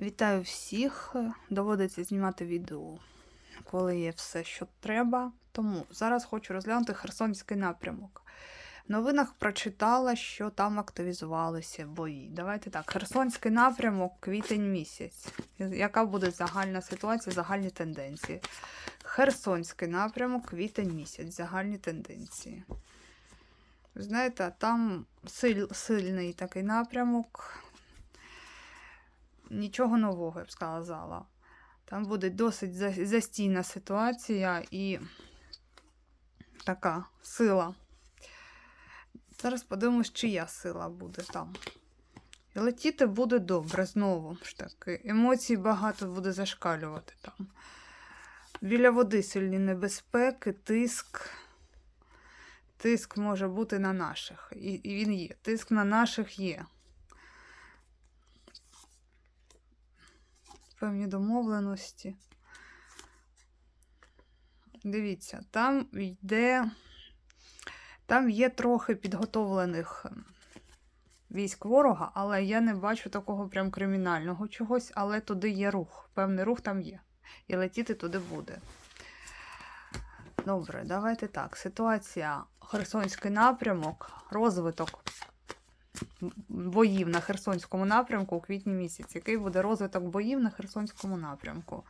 Вітаю всіх. Доводиться знімати відео, коли є все, що треба. Тому зараз хочу розглянути Херсонський напрямок. В новинах прочитала, що там активізувалися бої. Давайте так. Херсонський напрямок, квітень місяць. Яка буде загальна ситуація, загальні тенденції? Херсонський напрямок, квітень місяць, загальні тенденції. Знаєте, там силь, сильний такий напрямок. Нічого нового, я б сказала. Там буде досить застійна ситуація і така сила. Зараз подивимось, чия сила буде там. І летіти буде добре знову ж таки. Емоцій багато буде зашкалювати там. Біля води сильні небезпеки, тиск. Тиск може бути на наших. І, він є. Тиск на наших є. Певні домовленості. Дивіться, там йде. Там є трохи підготовлених ем, військ ворога, але я не бачу такого прям кримінального чогось, але туди є рух. Певний рух там є. І летіти туди буде. Добре, давайте так. Ситуація Херсонський напрямок, розвиток боїв на Херсонському напрямку у квітні місяці. Який буде розвиток боїв на Херсонському напрямку?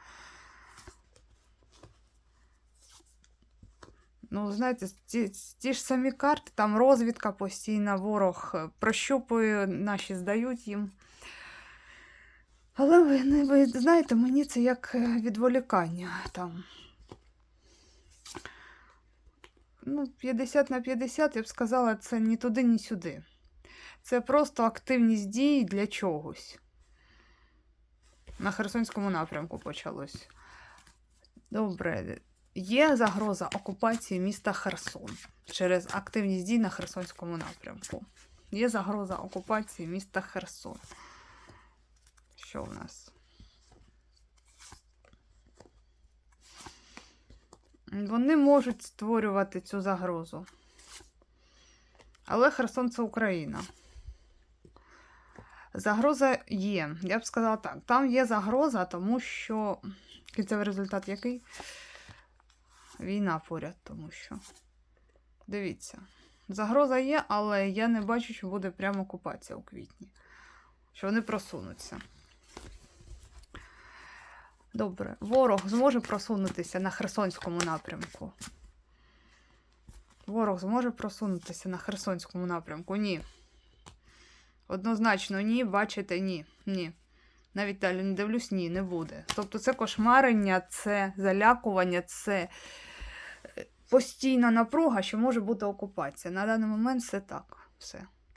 Ну, знаєте, ті, ті ж самі карти, там розвідка постійна, ворог е, прощупує, наші здають їм. Але ви, ви знаєте, мені це як е, відволікання там. Ну, 50 на 50, я б сказала, це ні туди, ні сюди. Це просто активність дій для чогось. На Херсонському напрямку почалось. Добре. Є загроза окупації міста Херсон через активність дій на Херсонському напрямку. Є загроза окупації міста Херсон. Що в нас? Вони можуть створювати цю загрозу. Але Херсон це Україна. Загроза є. Я б сказала так. Там є загроза, тому що кінцевий результат який? Війна поряд, тому що. Дивіться. Загроза є, але я не бачу, що буде прямо окупація у квітні. Що вони просунуться. Добре. Ворог зможе просунутися на Херсонському напрямку. Ворог зможе просунутися на Херсонському напрямку? Ні. Однозначно, ні, бачите, ні. Ні. Навіть далі не дивлюсь, ні, не буде. Тобто це кошмарення, це залякування, це е, постійна напруга, що може бути окупація. На даний момент все так. Все.